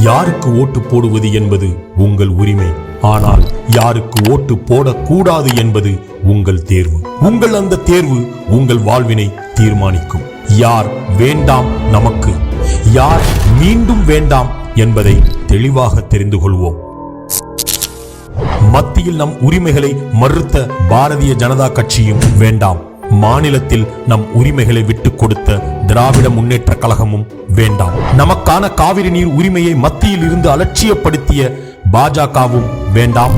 யாருக்கு ஓட்டு போடுவது என்பது உங்கள் உரிமை. ஆனால் யாருக்கு ஓட்டு போடக்கூடாது என்பது உங்கள் தேர்வு. உங்கள் அந்த தேர்வு உங்கள் வாழ்வினை தீர்மானிக்கும். யார் வேண்டாம் நமக்கு? யார் மீண்டும் வேண்டாம் என்பதை தெளிவாக தெரிந்து கொள்வோம். மத்தியில் நம் உரிமைகளை மறுத்த பாரதிய ஜனதா கட்சியும் வேண்டாம். மாநிலத்தில் நம் உரிமைகளை விட்டுக் கொடுத்த திராவிட முன்னேற்ற கழகமும் வேண்டாம். நமக்கான காவிரி நீர் உரிமையை மத்தியில் இருந்து அலட்சியப்படுத்திய பாஜகவும் வேண்டாம்.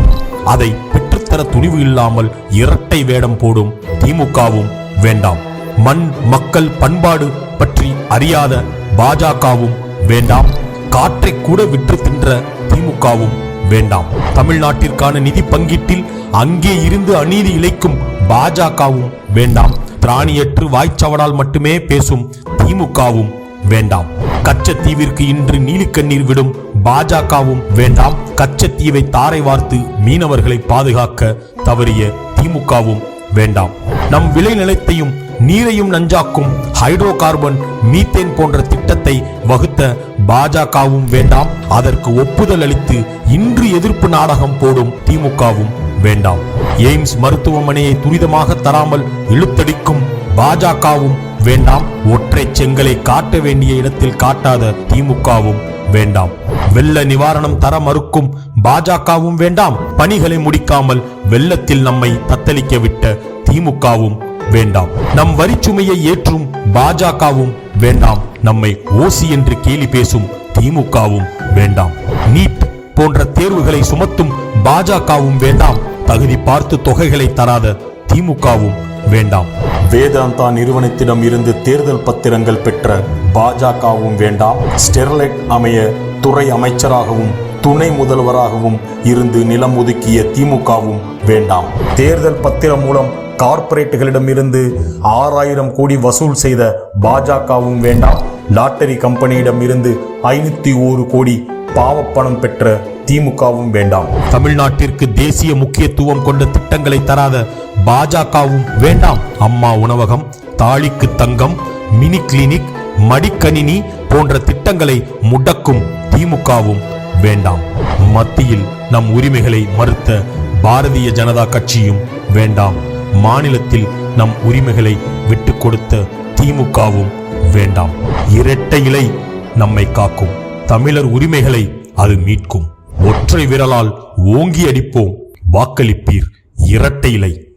அதை பெற்றுத்தர துணிவு இல்லாமல் இரட்டை வேடம் போடும் திமுகவும் வேண்டாம். மண் மக்கள் பண்பாடு பற்றி அறியாத பாஜகவும் வேண்டாம். காற்றை கூட விற்று தின்ற திமுகவும் வேண்டாம். தமிழ்நாட்டிற்கான நிதி பங்கீட்டில் அங்கே இருந்து அநீதி இழைக்கும் பாஜகவும் வேண்டாம். திராணியற்று வாய்ச்சவடால் மட்டுமே பேசும் திமுகவும் வேண்டாம். கச்சத்தீவிற்கு இன்று நீலிக்கண்ணீர் விடும் பாஜகவும் வேண்டாம். கச்சத்தீவை தாரை வார்த்து மீனவர்களை பாதுகாக்க தவறிய திமுகவும் வேண்டாம். நம் விளைநிலத்தையும் நீரையும் நஞ்சாக்கும் ஹைட்ரோ கார்பன் மீத்தேன் போன்ற திட்டத்தை வகுத்த பாஜகவும் வேண்டாம். அதற்கு ஒப்புதல் அளித்து இன்று எதிர்ப்பு நாடகம் போடும் திமுகவும் வேண்டாம். எய்ம்ஸ் மருத்துவமனையை துரிதமாக தராமல் இழுத்தடிக்கும் பாஜகவும் வேண்டாம். ஒற்றை செங்கலை காட்ட வேண்டிய இடத்தில் காட்டாத திமுகவும் வேண்டாம். வெள்ள நிவாரணம் தர மறுக்கும் பாஜகவும் வேண்டாம். பணிகளை முடிக்காமல் வெள்ளத்தில் நம்மை தத்தளிக்க விட்ட திமுகவும் வேண்டாம். நம் வரிச்சுமையை ஏற்றும் பாஜகவும் வேண்டாம். நம்மை ஓசி என்று கேலி பேசும் திமுகவும் வேண்டாம். நீட் போன்ற தேர்வுகளை சுமத்தும் பாஜகவும் வேண்டாம். தகுதி பார்த்து தொகைகளை தராத திமுகவும் வேண்டாம். வேதாந்தா நிறுவனத்திடம் இருந்து தேர்தல் பத்திரங்கள் பெற்ற பாஜகவும் வேண்டாம். ஸ்டெர்லைட் அமைய துறை அமைச்சராகவும் துணை முதல்வராகவும் இருந்து நிலம் ஒதுக்கிய திமுகவும் வேண்டாம். தேர்தல் பத்திரம் மூலம் கார்ப்பரேட்டுகளிடமிருந்து ஆறாயிரம் கோடி வசூல் செய்த பாஜகவும் வேண்டாம். லாட்டரி கம்பெனியிடம் இருந்து ஐநூத்தி ஒரு கோடி பாவப்பணம் பெற்ற திமுகவும் வேண்டாம். தமிழ்நாட்டிற்கு தேசிய முக்கியத்துவம் கொண்ட திட்டங்களை தராத பாஜகவும் வேண்டாம். அம்மா உணவகம் தாலிக்கு தங்கம் மினி கிளினிக் மடிக்கணினி போன்ற திட்டங்களை முடக்கும் திமுகவும் வேண்டாம். மத்தியில் நம் உரிமைகளை மறுத்த பாரதிய ஜனதா கட்சியும் வேண்டாம். மாநிலத்தில் நம் உரிமைகளை விட்டு கொடுத்த திமுகவும் வேண்டாம். இரட்டை இலை நம்மை காக்கும். தமிழர் உரிமைகளை அது மீட்கும். ஒற்றை விரலால் ஓங்கி அடிப்போம். வாக்களிப்பீர். இரட்டை இலை.